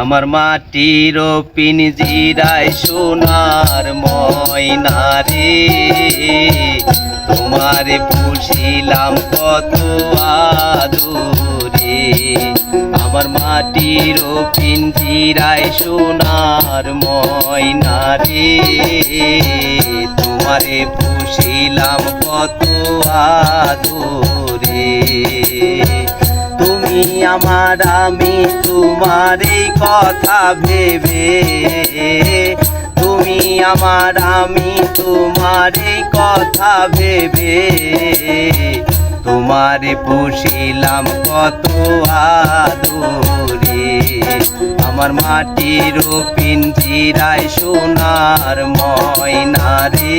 আমার মাটির পিনজিরায় সোনার ময়না রে। তোমারে পুষিলাম কত আদরে। আমার মাটির পিনজিরায় সোনার ময়না রে। তোমারে পুষিলাম কত আদরে। তুমি আমার, আমি তোমার এই কথা ভেবে, তুমি আমার, আমি তোমার এই কথা ভেবে, তোমারে পুষিলাম কত আদরে। আমার মাটির পিঞ্জিরায় সোনার ময়না রে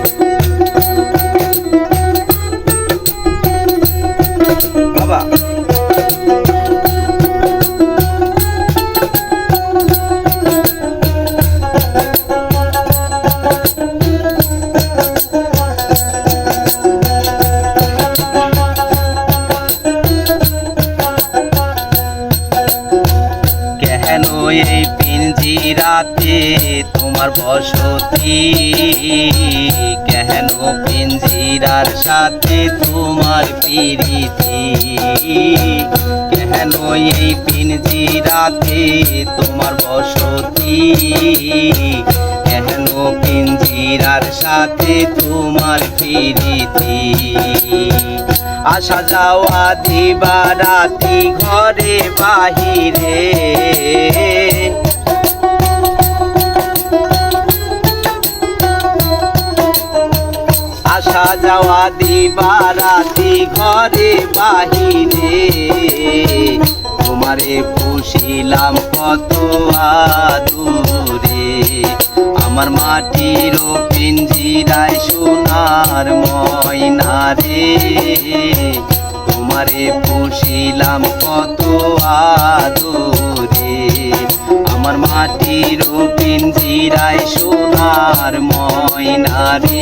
তোমার বসতি, কেন পিঞ্জিরার সাথে তোমার পিরিতি? কেন এই পিঞ্জিরাতে তোমার বসতি? কেন পিঞ্জিরার সাথে তোমার পিরিতি? আসা যাওয়া দিবা রাতি ঘরে বাহিরে। আসা যাওয়া দিবা রাতি ঘরে বাহিরে। তোমারে পুষিলাম কত আদুরে। আমার মাটির পিঞ্জিরায় সোনার ময়না রে। তোমারে পুষিলাম কত আদরে। আমার মাটির পিঞ্জিরায় সোনার ময়না রে।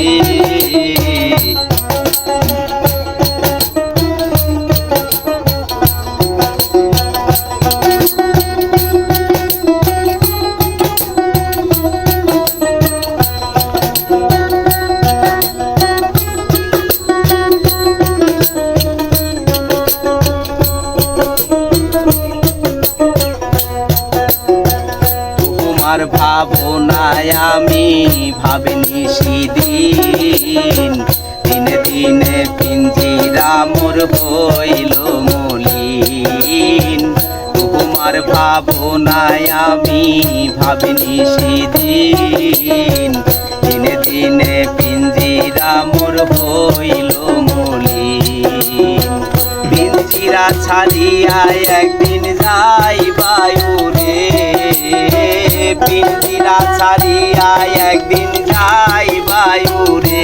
তোমার ভাবনায় আমি ভাবিনি সেদিন। দিনে পিঞ্জিরা মোর হইল মলিন। তোমার ভাবনায় আমি ভাবিনি সেদিন। দিনে দিনে পিঞ্জিরা মোর হইল মলিন। পিঞ্জিরা ছাড়িয়া একদিন যাই বায়ুরে পিঞ্জিরা ছাড়িয়া একদিন যাই বায়ুরে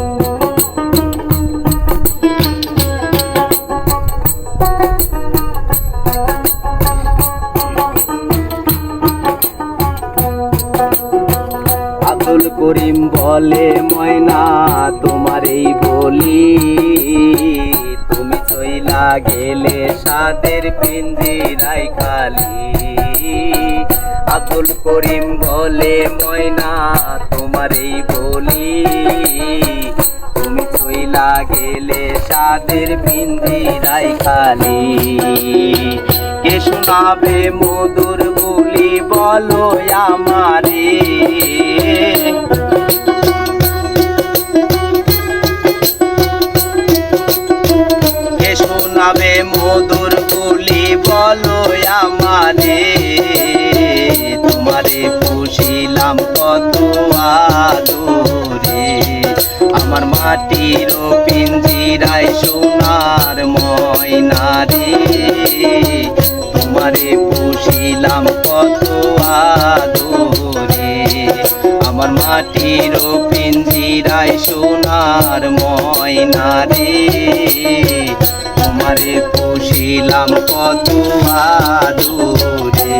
করিম বলে, ময়না, তোমার এই বলি। তুমি চইলা গেলে সাদের পিঞ্জিরাই খালি। আব্দুল করিম বলে, ময়না, তোমার এই বলি। তুমি চইলা গেলে সাদের পিঞ্জিরাই খালি। কে শোনাবে মধুর বলি, বলো আমারে। মধুর বলি বলো আমারে। তোমারে পুষিলাম কত আদরে। আমার মাটির পিঞ্জিরায় সোনার ময়না রে। তোমারে পুষিলাম কত আদরে। আমার মাটির পিঞ্জিরায় সোনার ময়না রে। তোমারে পুষিলাম কত আদুরে।